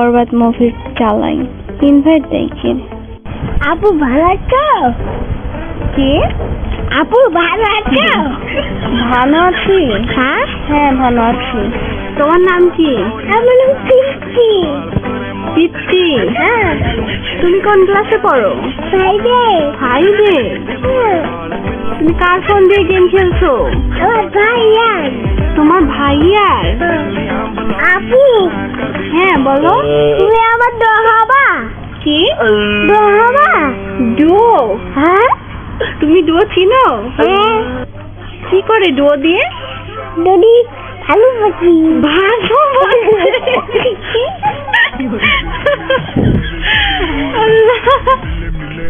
বরবাদ movie চালাই invite দেখি। আপু ভালো আছো? কি? আপু ভালো আছো? ভালো আছি। হ্যাঁ? হ্যাঁ ভালো আছি। তোমার নাম কি? আমার নাম কৃষ্টি পিচ্ছি হ্যাঁ। তুমি কোন ক্লাসে পড়ো? ফাইভে ফাইভে তুমি কার ফোন দিয়ে গেম খেলছো? আমার ভাইয়া তোমার ভাইয়ার? হ্যাঁ বলো। তুমি আমার দোয়া হবা কি? দোয়া হবা ডুও হ্যাঁ? তুমি ডুও চিনো? হ্যাঁ। কি করে ডুও দিয়ে? যদি ভালো বাকি ভালো।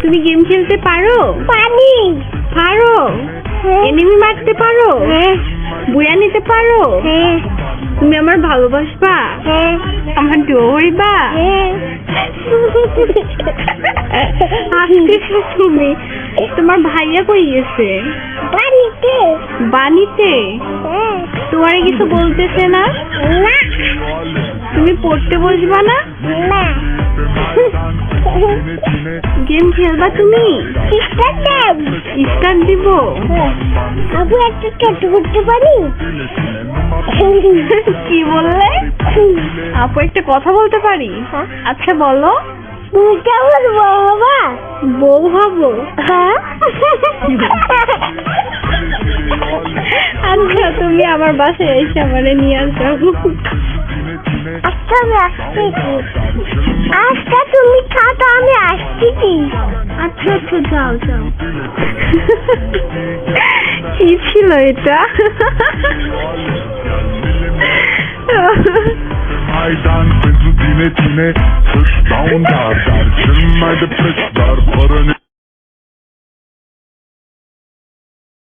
তুমি গেম খেলতে পারো? পানি পারো। এনিমি মারতে পারো? হ্যাঁ। বুয়া নিতে পারো? হ্যাঁ। তুমি আমার ভালোবাসবা? আমার ডোরিবা আসতেছো তুমি। তোমার ভাইয়া কই গেছে? বানিতে হ্যাঁ তোমারে কিছু বলতেছে না? না। তুমি পড়তে বসবা না? না। গেম খেলবা তুমি স্টার্ট দিব আপু একটা ছোট করতে পারি? কি বললে? আপু একটা কথা বলতে পারি। আচ্ছা বলো। বউ হব হ্যাঁ? আচ্ছা তুমি আমার বাসায় এসে আমারে নিয়ে আসো। আজকে আমি আসছি আজকে তুমি খাতো আমি আসতেছি Atlet'e alacağım. Hiç ilo এটা Aydan bizi dine dine Kış dağın dağ dar Girmedi pes dar Paranı